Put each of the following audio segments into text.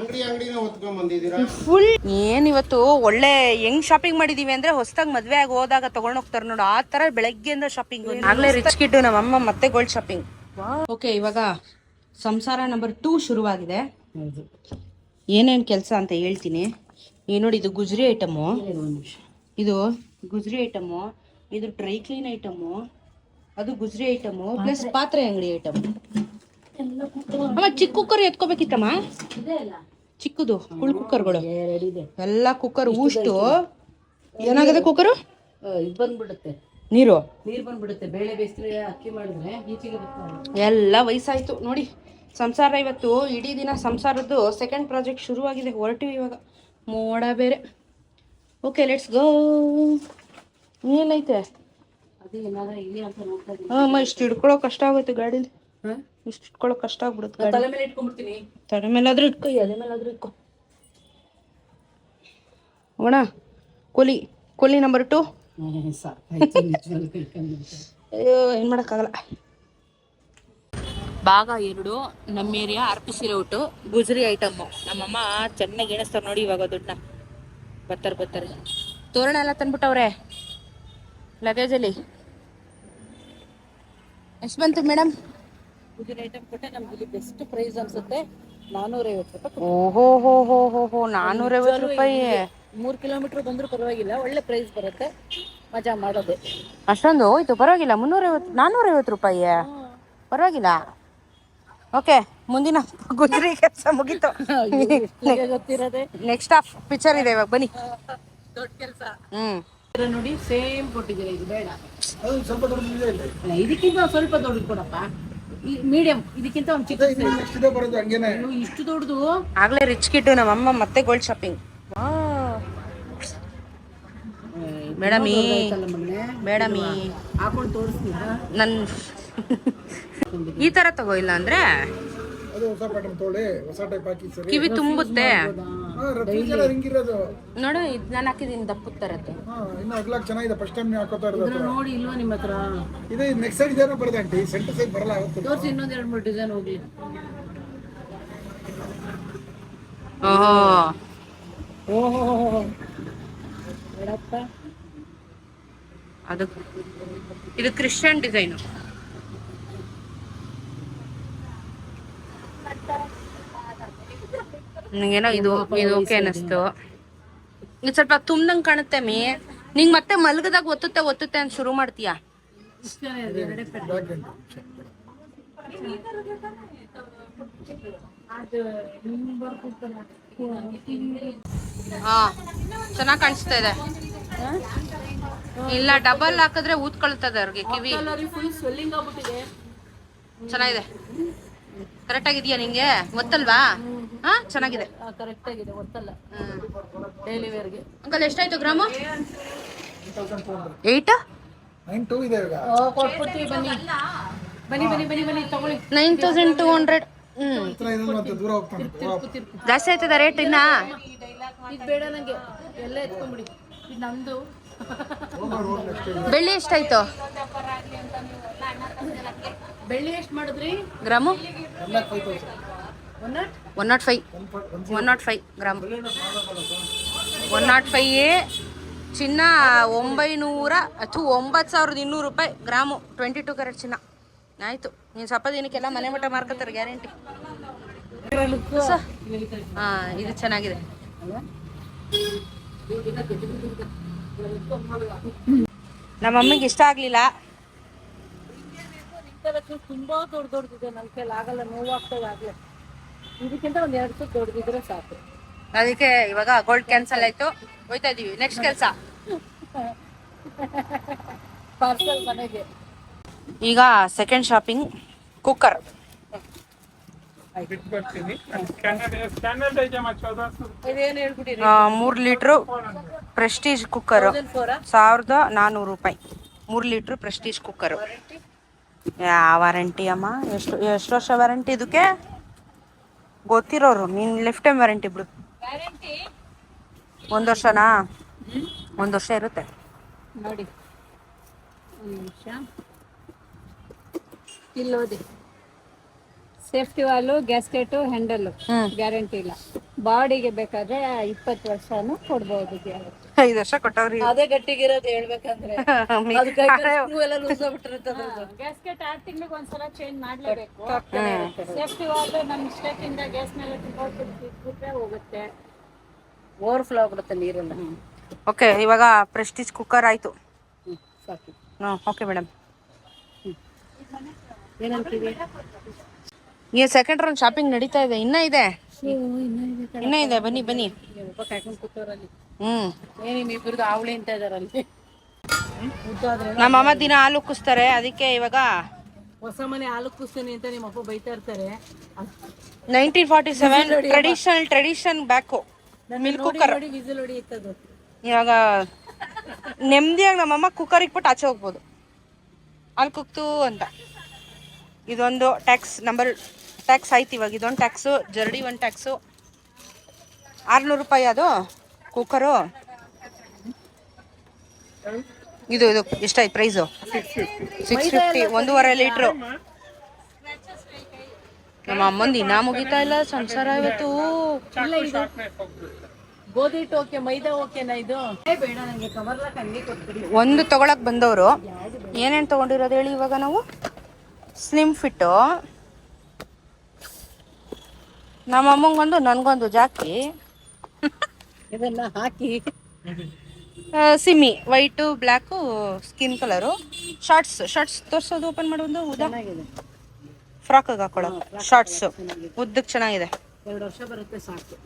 ಅಂಗಡಿ ಅಂಗಡಿನ ಹೊತ್ಕೊಂಡ್ ಬಂದಿದ್ದೀರಾ? ಫುಲ್ ಏನ್ ಇವತ್ತು ಒಳ್ಳೆ ಹೆಂಗ್ ಶಾಪಿಂಗ್ ಮಾಡಿದೀವಿ ಅಂದ್ರೆ ಹೊಸದಾಗಿ ಮದ್ವೆ ಆಗಿ ಹೋದಾಗ ತಗೊಂಡ್ ಹೋಗ್ತಾರ ನೋಡು. ಆ ತರ ಬೆಳಗ್ಗೆಯಿಂದ ಶಾಪಿಂಗ್ ಆಗ್ಲೇ ರಿಚ್ ಕಿಡ್ ನಮ್ಮಮ್ಮ ಮತ್ತೆ ಗೋಲ್ಡ್ ಶಾಪಿಂಗ್ ಓಕೆ ಇವಾಗ ಸಂಸಾರ ನಂಬರ್ ಟೂ ಶುರುವಾಗಿದೆ. ಏನೇನ್ ಕೆಲಸ ಅಂತ ಹೇಳ್ತೀನಿ. ಈ ನೋಡಿ ಇದು ಗುಜರಿ ಐಟಮು ಇದು ಗುಜರಿ ಐಟಮು ಇದು ಡ್ರೈ ಕ್ಲೀನ್ ಐಟಮು ಅದು ಗುಜರಿ ಐಟಮು ಪ್ಲಸ್ ಪಾತ್ರೆ ಅಂಗಡಿ ಐಟಮ್ ಅಮ್ಮ ಚಿಕ್ಕ ಕುಕ್ಕರ್ ಎತ್ಕೋಬೇಕಿತ್ತಮ್ಮ? ಚಿಕ್ಕದು ಕುಳ್ ಕುಕ್ಕರ್ಗಳು ಎಲ್ಲ ಕುಕ್ಕರ್ ಊಷ್ಟು. ಏನಾಗಿದೆ ಕುಕ್ಕರು ಇದು ಬಂದ್ಬಿಡುತ್ತೆ. ನೀರು? ನೀರು ಬಂದ್ಬಿಡುತ್ತೆ. ಬೇಳೆ ಬೇಯಿಸಿದ್ರೆ ಅಕ್ಕಿ ಮಾಡಿದ್ರೆ ಈಚೆಗೆ ಎಲ್ಲ ವಯಸ್ಸಾಯ್ತು. ನೋಡಿ ಸಂಸಾರ ಇವತ್ತು ಇಡೀ ದಿನ ಸಂಸಾರದ್ದು ಸೆಕೆಂಡ್ ಪ್ರಾಜೆಕ್ಟ್ ಶುರುವಾಗಿದೆ. ಹೊರಟಿವಿ ಇವಾಗ. ಮೋಡ ಬೇರೆ. ಓಕೆ ಲೆಟ್ಸ್ ಗೋ ಏನೈತೆ ಅಮ್ಮ ಇಷ್ಟು ಹಿಡ್ಕೊಳೋ ಕಷ್ಟ ಆಗುತ್ತೆ ಗಾಡೀಲಿ. ಹಾ? ಇಷ್ಟು ಇಟ್ಕೊಳ್ಳೋ ಕಷ್ಟ ಆಗ್ಬಿಡುತ್ತೆ ತಲೆ ಮೇಲೆ ಇಟ್ಕೊಂಡ್ಬಿಡ್ತೀನಿ. ತಲೆ ಮೇಲಾದ್ರೂ ಇಟ್ಕೊ ಎಲೆ ಮೇಲಾದ್ರೂ ಇಟ್ಕೊ. ಅಣ್ಣ ಕೊಲಿ ಕೊಲಿ ನಂಬರ್ ಟು. ಅಯ್ಯೋ ಏನು ಮಾಡೋಕ್ಕಾಗಲ್ಲ. ಭಾಗ ಎರಡು ನಮ್ಮ ಏರಿಯಾ ಅರ್ಪಿಸಿರೋ ರೌಟು ಗುಜರಿ ಐಟಮ್ಮು ನಮ್ಮಮ್ಮ ಚೆನ್ನಾಗಿ ಎಣಿಸ್ತಾರೆ ನೋಡಿ ಇವಾಗ ದುಡ್ಡನ್ನ. ಬರ್ತಾರೆ ಬರ್ತಾರೆ. ತೋರಣ ಎಲ್ಲ ತಂದ್ಬಿಟ್ಟವ್ರೆ. ಲಗೇಜಲ್ಲಿ ಎಷ್ಟು ಬಂತು ಮೇಡಮ್ ಇದನ್ನ ಐಟಮ್ ಕೊಟ್ಟೆ ನಮ್ಗೆ ಇಲ್ಲಿ ಬೆಸ್ಟ್ ಪ್ರೈಸ್ ಅನ್ಸುತ್ತೆ. ನಾನೂರ ಐವತ್ತು ರೂಪಾಯಿ ಓಹೋ ಹೋ ಹೋ ಹೋ ಹೋ ನಾನ್ನೂರೈವತ್ತು ರೂಪಾಯಿ. ಮೂರ್ ಕಿಲೋಮೀಟರ್ ಬಂದರೂ ಪರವಾಗಿಲ್ಲ ಒಳ್ಳೆ ಪ್ರೈಸ್ ಬರುತ್ತೆ. ಮಜಾ ಮಾಡೋದು. ಅಷ್ಟೊಂದು? ಹೋಯ್ತು ಪರವಾಗಿಲ್ಲ. ಮುನ್ನೂರೈವತ್ತು ನಾನ್ನೂರೈವತ್ತು ರೂಪಾಯಿ. ಪರವಾಗಿಲ್ಲ. ಓಕೆ ಮುಂದಿನ ಗುಜರಿ ಕೆಲಸ ಮುಗೀತು. ಗೊತ್ತಿರೋದೆ? ನೆಕ್ಸ್ಟ್ ಆಫ್ ಪಿಕ್ಚರ್ ಇದೆ ಇವಾಗ. ಬನ್ನಿ. ದೊಡ್ಡ ಕೆಲಸ. ಹ್ಮ್. ನೋಡಿ ಸೇಮ್ ಕೊಟ್ಟಿದ್ದೀರಾ ಇದು ಬೇಡ. ಇದಕ್ಕಿಂತ ಸ್ವಲ್ಪ ದೊಡ್ಡದು ಕೊಡಪ್ಪ. ಮೀಡಿಯಂ ಇದಕ್ಕಿಂತ ಒಂದು ಚಿಕ್ಕ. ಅಯ್ಯೋ, ಇಷ್ಟು ದೊಡ್ಡದು? ಆಗ್ಲೇ ರಿಚ್ ಕಿಟ್ಟು ನಮ್ಮಮ್ಮ ಮತ್ತೆ ಗೋಲ್ಡ್ ಶಾಪಿಂಗ್ ಮೇಡಮಿ ಮೇಡಮಿ. ಹಾಕೊಂಡು ತೋರಿಸ್ತೀನಿ ನನ್ ಈ ತರ ತಗೋ ಇಲ್ಲ ಅಂದ್ರೆ? ಕಿವಿ ತುಂಬುತ್ತೆ. ನೋಡು ಇದು ನಾನು ಹಾಕಿದೀನಿ ದಪ್ಪುತ್ತರತ್ತೆ ಹಾ ಇನ್ನು ಅಗ್ಲಾಕ್ ಚೆನ್ನಾಗಿದೆ ಫಸ್ಟ್ ಟೈಮ್ ನೀವು ಹಾಕೋತಾ ಇರೋದು ನೋಡಿ ಇಲ್ವಾ ನಿಮ್ಮ ಹತ್ರ? ಇದು ನೆಕ್ಸ್ಟ್ ಸೈಡ್ ಇದೇನೋ ಬರುತ್ತೆ ಆಂಟಿ ಸೆಂಟರ್ ಸೈಡ್ ಬರಲ್ಲ ಆಗುತ್ತೆ ತೋರಿಸಿ ಇನ್ನೊಂದ್ ಎರಡು ಮೂರು ಡಿಸೈನ್ ಹೋಗ್ಲಿ. ಓಹೋ. ಓಹೋ. ಅದಕ್ಕೆ ಅದು ಇದು ಕ್ರಿಶ್ಚಿಯನ್ ಡಿಸೈನು ನನಗೇನೋ ಇದು ಇದು ಓಕೆ ಅನ್ನಿಸ್ತು. ಇದು. ಸ್ವಲ್ಪ ತುಂಬ್ದಂಗ್ ಕಾಣುತ್ತೆ ಮೀ. ನಿಂಗ್ ಮತ್ತೆ ಮಲಗದಾಗ ಒತ್ತುತ್ತೆ ಒತ್ತುತ್ತೆ ಅಂತ ಶುರು ಮಾಡ್ತೀಯಾ. ಹಾ ಚೆನ್ನಾಗ್ ಕಾಣಿಸ್ತಾ ಇದೆ. ಇಲ್ಲ ಡಬಲ್ ಹಾಕಿದ್ರೆ ಊದ್ಕೊಳ್ತದೆ ಅವ್ರಿಗೆ ಕಿವಿ. ಚೆನ್ನಾಗಿದೆ. ಕರೆಕ್ಟ್ ಆಗಿದ್ಯಾ ನಿಂಗೆ? ಗೊತ್ತಲ್ವಾ? ಹಾ ಚೆನ್ನಾಗಿದೆ. ಕರೆಕ್ಟ್ ಆಗಿದೆ ಗೊತ್ತಲ್ಲ. ಡೈಲಿ ವೇರ್ಗೆ ಅಂಕಲ್ ಎಷ್ಟಾಯ್ತು ಗ್ರಾಮು? ಏಯ್ಟ್ ನೈನ್ ಟೂ ಇದೆ ಈಗ ಕೊಟ್ಬಿಡ್ತೀವಿ ಬನ್ನಿ. ಬನ್ನಿ ಬನ್ನಿ ಬನ್ನಿ ಬನ್ನಿ ತಗೊಳ್ಳಿ. ನೈನ್ ತೌಸಂಡ್ ಟೂ ಹಂಡ್ರೆಡ್ ದೂರ ಹೋಗ್ತಾನೆ ಜಾಸ್ತಿ ಆಯ್ತದ ರೇಟ್ ಇನ್ನ? ಇದು ಬೇಡ ನಂಗೆ. ಎಲ್ಲ ಎತ್ಕೊಂಡ್ಬಿಡಿ ಇದು ನಂದು. ಬೆಳ್ಳಿ ಎಷ್ಟಾಯ್ತು? ಬೆಳ್ಳಿ ಎಷ್ಟು ಮಾಡಿದ್ರಿ? Gram? One nought five. One nought five gram. One nought five ಚಿನ್ನ ಒಂಬೈನೂರ ಅಥವಾ ಒಂಬತ್ತು ಸಾವಿರದ ಇನ್ನೂರು ರೂಪಾಯಿ ಗ್ರಾಮು. ಟ್ವೆಂಟಿ ಟು ಕ್ಯಾರೆಟ್ ಚಿನ್ನ. ಆಯಿತು. ನೀನು ಸ್ವಲ್ಪ ದಿನಕ್ಕೆಲ್ಲ ಮನೆ ಮಟ್ಟ ಮಾರ್ಕೋತಾರೆ ಗ್ಯಾರಂಟಿ. ಹಾಂ, ಇದು ಚೆನ್ನಾಗಿದೆ. ನಮ್ಮ ಅಮ್ಮಿಗೆ ಇಷ್ಟ ಆಗಲಿಲ್ಲ. ತುಂಬಾ ದೊಡ್ಡ ದೊಡ್ಡದಿದೆ ನನ್ನ ಆಗಲ್ಲ, ನೋವಾಗ್ತದೆ ಆಗ್ಲೇ. ಇದಕ್ಕಿಂತ ಒಂದ್ ಎರಡು ಸುತ್ತ ದೊಡ್ಡದಿದ್ರೆ ಸಾಕು. ಅದಕ್ಕೆ ಇವಾಗ ಗೋಲ್ಡ್ ಕ್ಯಾನ್ಸಲ್ ಆಯ್ತು. ಹೋಯ್ತಾ ಇದೀವಿ. ನೆಕ್ಸ್ಟ್ ಕೆಲಸ. ಪಾರ್ಸಲ್ ಮನೆಗೆ. ಈಗ ಸೆಕೆಂಡ್ ಶಾಪಿಂಗ್ ಕುಕ್ಕರ್ ಇದೇನು ಹೇಳ್ಬಿಟ್ಟಿರಿ ಮೂರು ಲೀಟ್ರು ಪ್ರೆಸ್ಟೀಜ್ ಕುಕ್ಕರು ಸಾವಿರದ ನಾನ್ನೂರು ರೂಪಾಯಿ. ಮೂರು ಲೀಟ್ರು ಪ್ರೆಸ್ಟೀಜ್ ಕುಕ್ಕರು ವಾರಂಟಿ ಅಮ್ಮ? ಎಷ್ಟು ಎಷ್ಟು ವರ್ಷ ವಾರಂಟಿ ಇದಕ್ಕೆ? ಗೊತ್ತಿರೋರು ನೀನು ಲೆಫ್ಟ್ ಟೈಮ್ ವ್ಯಾರಂಟಿ ಬಿಡು ಒಂದ್ ವರ್ಷನಾ? ಒಂದ್ ವರ್ಷ ಇರುತ್ತೆ. ನೋಡಿ ಒಂದು ನಿಮಿಷ. ಇಲ್ಲೋದಿ. Safety valve gasket handle guarantee ಇಲ್ಲ. ಬಾಡಿಗೆ ಬೇಕಾದ್ರೆ ಇಪ್ಪತ್ತು ವರ್ಷನು ಕೊಡ್ಬೋದು ಐದು ವರ್ಷ ಕೊಟ್ಟವ್ರಿ ಅದೇ ಗಟ್ಟಿಗಿರೋದು ಹೇಳ್ಬೇಕಂದ್ರೆ. ಎಲ್ಲ ಲೂಸ್ ಆಗ್ಬಿಟ್ಟಿರ್ತದೆ ಗ್ಯಾಸ್ಕೆಟ್ ಆರು ತಿಂಗಳಿಗೆ ಒಂದ್ಸಲ ಚೇಂಜ್ ಮಾಡ್ಲೇಬೇಕು. ಸೇಫ್ಟಿ ವಾಲು ನಮ್ಮ ಮಿಸ್ಟೇಕಿಂದ ಗ್ಯಾಸ್ ಮೇಲೆ ಬಿಟ್ರೆ ಹೋಗುತ್ತೆ. ಓವರ್ಫ್ಲೋ ಆಗ್ಬಿಡುತ್ತೆ ನೀರೆಲ್ಲ. ಓಕೆ ಇವಾಗ ಪ್ರೆಸ್ಟೀಜ್ ಕುಕ್ಕರ್ ಆಯ್ತು. ಹ್ಮ್, ಸಾಕು. ಹಾಂ ಓಕೆ ಮೇಡಮ್ ಏನಂತೀವಿ ಈ ಸೆಕೆಂಡ್ ರೌಂಡ್ ಶಾಪಿಂಗ್ ನಡೀತಾ ಇದೆ ಇನ್ನ ಇದೆ? ಇನ್ನ ಇದೆ ಬನ್ನಿ ಬನ್ನಿ. ಹ್ಮ್. ಅಂತ ಇದಾರಲ್ಲಿ. ನಮ್ಮ ಅಮ್ಮ ದಿನ ಹಾಲು ಕುಸ್ತಾರೆ ಅದಕ್ಕೆ ಇವಾಗ ಹೊಸ ಮನೆ ಹಾಲು ಕುಸ್ತೀನಿ ಅಂತ ನಿಮ್ಮ ಅಪ್ಪ ಬೈತಾ ಇರ್ತಾರೆ. Nineteen forty seven traditional tradition back milk cooker ಇವಾಗ ನೆಮ್ಮದಿಯಾಗಿ ನಮ್ಮಮ್ಮ ಕುಕ್ಕರ್ ಇಟ್ಬಿಟ್ಟು ಆಚೆ ಹೋಗ್ಬೋದು. ಅಲ್ಲಿ ಕುಕ್ತು ಅಂತ. ಇದೊಂದು ಟ್ಯಾಕ್ಸ್ ನಂಬರ್ ಟ್ಯಾಕ್ಸ್ ಆಯ್ತು ಇವಾಗ. ಇದೊಂದು ಟ್ಯಾಕ್ಸು ಜರಡಿ ಒಂದು ಟ್ಯಾಕ್ಸು ಆರುನೂರು ರೂಪಾಯಿ ಅದು ಕುಕ್ಕರು ಇದು ಇದು, ಎಷ್ಟಾಯ್ತು ಪ್ರೈಸು ಸಿಕ್ಸ್ ಫಿಫ್ಟಿ ಒಂದೂವರೆ ಲೀಟ್ರು ನಮ್ಮ ಅಮ್ಮಂದು ಇನ್ನ ಮುಗಿತಾ ಇಲ್ಲ ಸಂಸಾರ ಇವತ್ತು. ಒಂದು ತಗೊಳಕ್ ಬಂದವರು. ಏನೇನು ತಗೊಂಡಿರೋದು ಹೇಳಿ ಇವಾಗ ನಾವು? ಸ್ಲಿಮ್ ಫಿಟ್ಟು ನಮ್ಮ ಅಮ್ಮಂಗೊಂದು ನನಗೊಂದು ಜಾಕಿ ಇದನ್ನ ಹಾಕಿ. ಸಿಮಿ Simmi white black skin colour. Shorts shorts ತೋರ್ಸೋದು open ಮಾಡೋದು ಉದಾ? ಫ್ರಾಕಾಗಿ ಹಾಕೊಳ್ಳೋ ಶಾರ್ಟ್ಸು ಉದ್ದಕ್ಕೆ ಚೆನ್ನಾಗಿದೆ. ಎರಡು ವರ್ಷ ಬರುತ್ತೆ ಸಾಕು.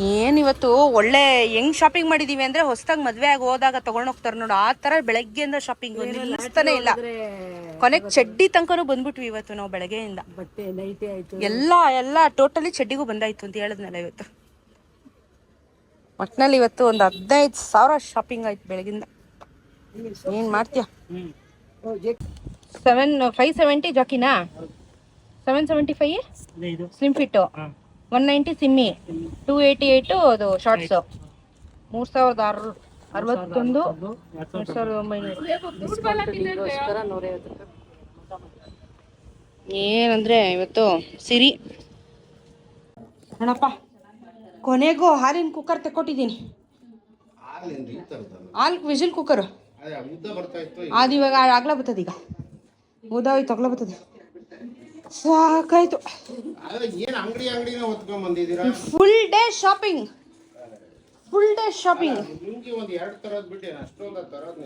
ಏನಿವತ್ತು ಒಳ್ಳೆ ಹೆಂಗ್ ಶಾಪಿಂಗ್ ಮಾಡಿದೀವಿ ಅಂದ್ರೆ ಹೊಸದಾಗಿ ಮದ್ವೆ ಆಗಿ ಹೋದಾಗ ಹೋಗ್ತಾರ ನೋಡು. ಆ ತರ ಬೆಳಗ್ಗೆಯಿಂದ ಶಾಪಿಂಗ್ ನಿಲ್ಲಿಸ್ತಾನೆ ಇಲ್ಲ. ಕೊನೆಗೆ ಚಡ್ಡಿ ತನಕನೂ ಬಂದ್ಬಿಟ್ವಿ ಇವತ್ತು ನಾವು ಬೆಳಗ್ಗೆಯಿಂದ. ಬಟ್ಟೆ ನೈಟಿ ಆಯ್ತು. ಎಲ್ಲ ಎಲ್ಲ ಟೋಟಲಿ ಚಡ್ಡಿಗೂ ಬಂದಾಯ್ತು ಅಂತ ಹೇಳಿದ್ನಲ್ಲ ಇವತ್ತು. ಒಟ್ನಲ್ಲಿ ಇವತ್ತು ಒಂದು ಹದಿನೈದು ಸಾವಿರ ಶಾಪಿಂಗ್ ಆಯ್ತು ಬೆಳಗಿಂದ ಏನ್ ಮಾಡ್ತೀಯ? Seven five seventy ಜಾಕಿನಾ? Seven seventy five slim fit one ninety Simmi two eighty eight ಅದು ಶಾರ್ಟ್ಸು ಮೂರು ಸಾವಿರದ ಆರು ಅರವತ್ತೊಂದು ಎರಡು ಸಾವಿರದ ಒಂಬೈನೂರು. ಏನಂದ್ರೆ ಇವತ್ತು ಸಿರಿ. ಅಣ್ಣಪ್ಪ ಕೊನೆಗೂ ಹಾಲಿನ ಕುಕ್ಕರ್ ತಕ್ಕೊಟ್ಟಿದ್ದೀನಿ. ಹಾಲು ವಿಜಿಲ್ ಕುಕ್ಕರು ಅದು ಇವಾಗ ಆಗ್ಲಾ ಬತ್ತದ ಈಗ. ಉದಾವಿ ತಗ್ಲ ಬರ್ತದೆ. ಸಾಕಾಯ್ತು. ಏನು ಅಂಗಡಿ ಅಂಗಡಿನ ಹೊತ್ಕೊಂಡ್ ಬಂದಿದ್ದೀರಾ? Full day shopping full day shopping ನಿಮ್ಗೆ ಒಂದ್ ಎರಡ್ ತರದ್ ಬಿಟ್ಟೆ ಅಷ್ಟೊಂದ ತರದ್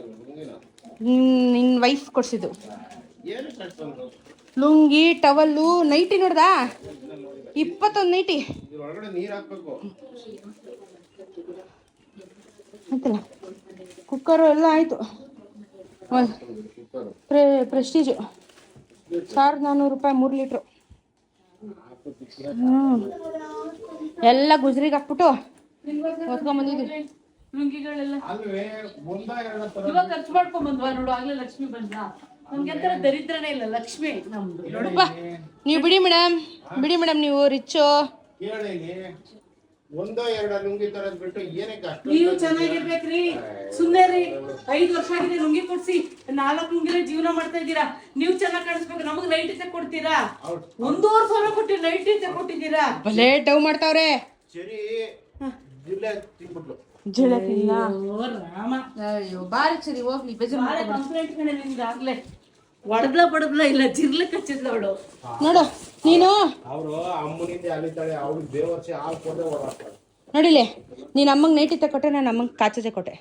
ನಿನ್ನ ವೈಫ್ ಕೊಡ್ಸಿದ್ದು. ಏನು ಅಷ್ಟೊಂದು ಲುಂಗಿ ಟವಲ್ಲು ನೈಟಿ ನೋಡ್ದಾ? ಇಪ್ಪತ್ತೊಂದು ನೈಟಿ. ಒಳಗಡೆ ನೀರ್ ಹಾಕ್ಬೇಕು. ಆಯ್ತಲ್ಲ ಕುಕ್ಕರು ಎಲ್ಲ ಆಯ್ತು. ಪ್ರೆ ಪ್ರೆಸ್ಟೀಜು ಸಾವಿರದ ನಾನ್ನೂರು ರೂಪಾಯಿ ಮೂರು ಲೀಟ್ರು. ಹ್ಞೂ ಎಲ್ಲ ಗುಜ್ರಿಗೆ ಹಾಕ್ಬಿಟ್ಟು ಹೊತ್ಕೊಂಬಂದಿದ್ವಿ ಲುಂಗಿಗಳೆಲ್ಲ ಅಲ್ವೇ ಒಂದ ಎರಡ ತರ ಇವಾಗ ಖರ್ಚು ಮಾಡ್ಕೊಂಡ್ ಬಂದ್ವಾ ನೋಡು ಆಗ್ಲೇ ಲಕ್ಷ್ಮಿ ನಮ್ಗೆ ಒಂಥರ ದರಿದ್ರನೇ ಇಲ್ಲ ಲಕ್ಷ್ಮಿ ನಮ್ದು. ನೋಡಪ್ಪ. ನೀವು ಬಿಡಿ ಮೇಡಮ್ ಬಿಡಿ ಮೇಡಮ್ ನೀವು ರಿಚ್ಚು. ಒಂದೋ ಎರಡೋ ಲುಂಗಿ ತರದ್ ಬಿಟ್ಟು ಏನಕ್ಕೆ ನೀವು ಚೆನ್ನಾಗಿರ್ಬೇಕ್ರಿ. ಸುಮ್ನೆ ರೀ ಐದ್ ವರ್ಷ ಆಗಿದೆ ಲುಂಗಿ ಕೊಡ್ಸಿ. ನಾಲ್ಕು ಲುಂಗಿಲೆ ಜೀವನ ಮಾಡ್ತಾ ಇದ್ದೀರಾ? ನೀವು ಚೆನ್ನಾಗಿ ಕಾಣಿಸ್ಬೇಕು. ನಮಗ್ ನೈಟಿ ಕೊಡ್ತೀರಾ? ಒಂದೂವರೆ ಸಾವಿರ ಕೊಟ್ಟು ನೈಟಿ ಕೊಟ್ಟಿದ್ದೀರಾ? ಭಲೇ ಡವ್ ಮಾಡ್ತಾವ್ರೆ. ಸರಿ ಜಿಲ್ಲೆ ತಿನ್ಬಿಟ್ಲು. ಜಿಲ್ಲೆ ಓ ರಾಮ. ಅಯ್ಯೋ ಬಾರಿ ಸರಿ ಹೋಗ್ಲಿ ಬೇಜಾರು ಕಂಪ್ಲೇಂಟ್ ಕಣೆ ನಿಮ್ಗೆ ಆಗ್ಲೇ. ಒಡದ್ಲ ಬಡದ್ಲ ಇಲ್ಲ ಜಿರ್ಲ ಕಚ್ಚಿದ್ಲ ಅವಳು. ನೋಡು ನೀನು? ಅವರು ಅಮ್ಮನಿಂದ ಅಲಿತಾಳೆ ಅವ್ರು ಬೇವರ್ಸಿ ಹಾಲು ಕೊಡದೆ ಓಡಾಡ್ತಾಳೆ ನೋಡಿಲೆ ನೀನು ಅಮ್ಮಂಗೆ ನೈಟಿ ತಕೊಟ್ಟೆ ನಾನು ಅಮ್ಮಂಗೆ ಕಾಚದೆ ಕೊಟ್ಟೆ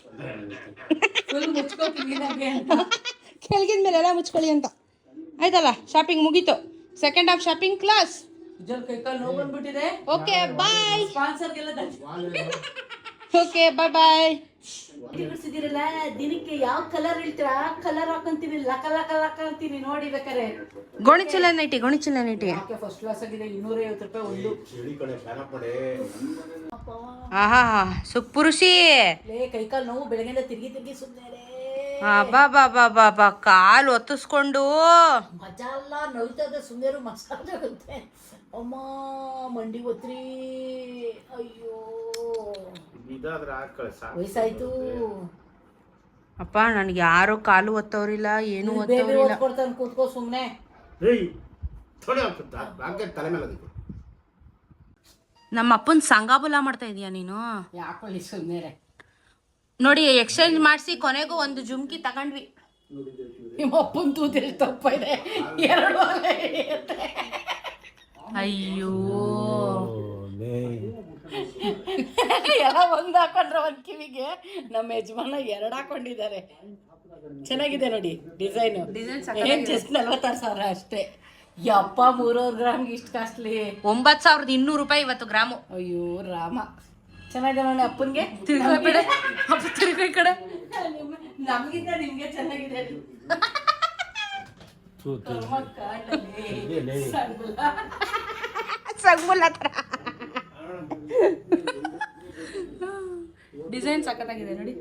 ಕೆಳಗಿನ ಮೇಲೆ ಎಲ್ಲ ಮುಚ್ಕೊಳ್ಳಿ ಅಂತ. ಆಯ್ತಲ್ಲ ಶಾಪಿಂಗ್ ಮುಗೀತು. Second half shopping class okay bye okay bye bye ಸಿದಿರಲ್ಲ ದಿನಕ್ಕೆ ಯಾವ ಕಲರ್ ಇಳ್ತೀರ ಆ ಕಲರ್ ಹಾಕೊಂತೀನಿ ಲಕ ಲಕ ಲಕ ಅಂತೀನಿ ನೋಡಿ ಬೇಕಾರೆ ಗೋಣಿಚೀಲ ನೈಟಿ ಗೋಣಿಚೀಲ ನೈಟಿ. ಯಾಕೆ ಫಸ್ಟ್ ಕ್ಲಾಸ್ ಆಗಿದೆ ಇನ್ನೂರೈವತ್ತು ರೂಪಾಯಿ ಒಂದು. ಆಹಾ ಸುಪುರುಷಿ. ಲೇ ಕೈ ಕಾಲು ನೋವು ಬೆಳಗ್ಗೆಯಿಂದ ತಿರುಗಿ ತಿರುಗಿ ಸುಮ್ಮನೆ ಬಾ ಬಾ ಬಾ ಬಾ ಬಾ ಕಾಲು ಒತ್ತಿಸ್ಕೊಂಡು. ಮಜಾ ಅಲ್ಲ ನೋಯ್ತದೆ ಸುಂದರು ಮಸಾಜ್ ಆಗುತ್ತೆ. ಅಮ್ಮ ಮಂಡಿ ಒತ್ರಿ. ಅಯ್ಯೋ. ವಯಸ್ಸಾಯ್ತು. ಅಪ್ಪ ನನಗೆ ಯಾರೋ ಕಾಲು ಒತ್ತವ್ರಿಲ್ಲ ಏನು ಬೇಬಿ ಒತ್ತವ್ರಿಲ್ಲ. ಓದ್ಕೊಡ್ತಾನೆ ಕೂತ್ಕೋ ಸುಮ್ಮನೆ ತಲೆ ಮೇಲೆ ಅದಕ್ಕೆ. ನಮ್ಮ ಅಪ್ಪನ್ ಸಂಗಾಬುಲ ಮಾಡ್ತಾ ಇದೀಯ ನೀನು? ಯಾಕೊಳ್ಳಿ ಸುಮ್ಮನೆ ನೋಡಿ ಎಕ್ಸ್ಚೇಂಜ್ ಮಾಡಿಸಿ ಕೊನೆಗೂ ಒಂದು ಜುಮ್ಕಿ ತಗೊಂಡ್ವಿ. ನಿಮ್ಮ ಅಪ್ಪನ ತೂತು ಎಷ್ಟು ತಪ್ಪ ಇದೆ. ಎರಡು ಅಯ್ಯೋ. ಎಲ್ಲ ಒಂದ್ ಹಾಕೊಂಡ್ರೆ ಒಂದು ಕಿವಿಗೆ. ನಮ್ಮ ಯಜಮಾನ ಎರಡು ಹಾಕೊಂಡಿದ್ದಾರೆ. ಚೆನ್ನಾಗಿದೆ ನೋಡಿ ಡಿಸೈನು. ಡಿಸೈನ್ ಜಸ್ಟ್ ನಲ್ವತ್ತಾರು ಸಾವಿರ ಅಷ್ಟೇ. ಯಪ್ಪ ಮೂರೂರು ಗ್ರಾಮ್ಗೆ ಇಷ್ಟು ಕಾಸ್ಟ್ಲಿ. ಒಂಬತ್ತು ಸಾವಿರದ ಇನ್ನೂರು ರೂಪಾಯಿ ಇವತ್ತು ಗ್ರಾಮು. ಅಯ್ಯೋ ರಾಮ. ಚೆನ್ನಾಗಿದೆ ನೋಡಿ ಅಪ್ಪನ್ಗೆ. ತಿರ್ಗಾ ಕಡೆ. ಅಪ್ಪ ತಿರ್ಗಾ ಈ ಕಡೆ. ನಮ್ಗಿಂತ ನಿಮ್ಗೆ ಚೆನ್ನಾಗಿದೆ. ಸಂಗುಲ. ಸಂಗುಲ ತರ. ಡಿಸೈನ್ ಸಕ್ಕತ್ತಾಗಿದೆ ನೋಡಿ.